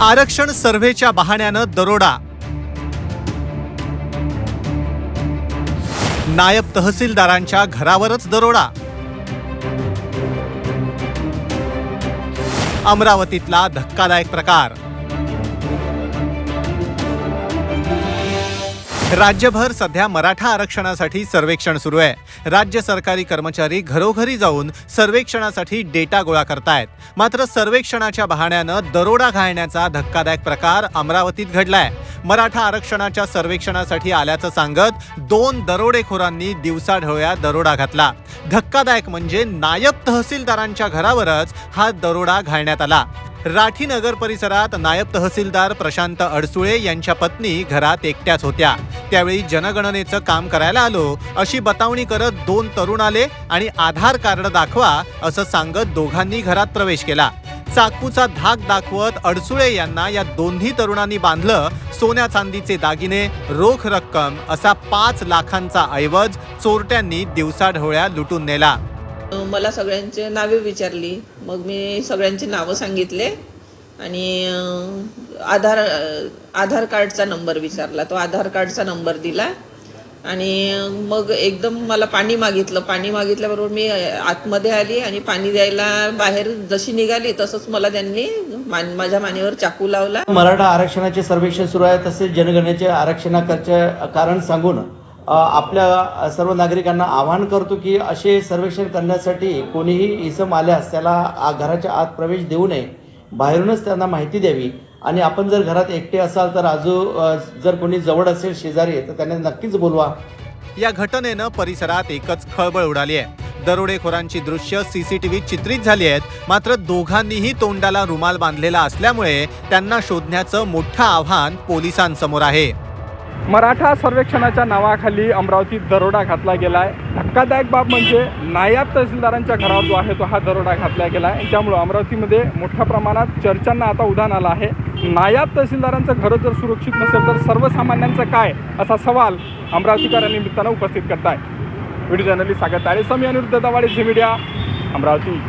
आरक्षण सर्व्हेच्या बहाण्यानं दरोडा. नायब तहसीलदारांच्या घरावरच दरोडा. अमरावतीतला धक्कादायक प्रकार. राज्यभर सध्या मराठा आरक्षणासाठी सर्वेक्षण सुरू आहे. राज्य सरकारी कर्मचारी घरोघरी जाऊन सर्वेक्षणासाठी डेटा गोळा करतायत. मात्र सर्वेक्षणाच्या बहाण्यानं दरोडा घालण्याचा धक्कादायक प्रकार अमरावतीत घडलाय. मराठा आरक्षणाच्या सर्वेक्षणासाठी आल्याचं सांगत दोन दरोडेखोरांनी दिवसाढवळ्या दरोडा घातला. धक्कादायक म्हणजे नायब तहसीलदारांच्या घरावरच हा दरोडा घालण्यात आला. राठी नगर परिसरात नायब तहसीलदार प्रशांत अडसुळे यांच्या पत्नी घरात एकट्याच होत्या. त्यावेळी जनगणनेचं काम करायला आलो अशी बतावणी करत दोन तरुण आले आणि आधार कार्ड दाखवा असं सांगत दोघांनी घरात प्रवेश केला. चाकूचा धाक दाखवत अडसुळे यांना या दोन्ही तरुणांनी बांधलं सोन्या चांदीचे दागिने रोख रक्कम असा पाच लाखांचा ऐवज चोरट्यांनी दिवसाढवळ्या लुटून नेला. मला सगळ्यांचे नावे विचारली. मग मी सगळ्यांची नावं सांगितले. आणि आधार आधार कार्डचा नंबर विचारला. तो आधार कार्डचा नंबर दिला. आणि मग एकदम मला पाणी मागितलं. पाणी मागितल्याबरोबर मी आतमध्ये आली आणि पाणी द्यायला बाहेर जशी निघाली तसंच मला त्यांनी मान माझ्या मानेवर चाकू लावला. मराठा आरक्षणाचे सर्वेक्षण सुरू आहे तसेच जनगणनेचे आरक्षणाचे कारण सांगून आपल्या सर्व नागरिकांना आवाहन करतो की असे सर्वेक्षण करण्यासाठी कोणीही इसम आल्यास त्याला आ- घराच्या आत प्रवेश देऊ नये. बाहेरूनच त्यांना माहिती द्यावी. आणि आपण जर घरात एकटे असाल तर आजू जर कोणी जवळ असेल शेजारी तर त्यांना नक्कीच बोलवा. या घटनेनं परिसरात एकच खळबळ उडाली आहे. दरोडेखोरांची दृश्य सीसीटीव्ही चित्रित झाली आहेत. मात्र दोघांनीही तोंडाला रुमाल बांधलेला असल्यामुळे त्यांना शोधण्याचं मोठं आव्हान पोलिसांसमोर आहे. मराठा सर्वेक्षणाच्या नावाखाली अमरावतीत दरोडा घातला गेला आहे धक्कादायक बाब म्हणजे नायब तहसीलदारांच्या घरावर जो आहे तो हा दरोडा घातला गेला आहे त्यामुळं अमरावतीमध्ये मोठ्या प्रमाणात चर्चांना आता उधाण आलं आहे. नायब तहसीलदारांचं घरं जर सुरक्षित नसेल तर सर्वसामान्यांचं काय? असा सवाल अमरावतीकरांनी निमित्तानं उपस्थित करताय video journalist Sagar Tare Sami Anirudh Dawade Zee media Amravati.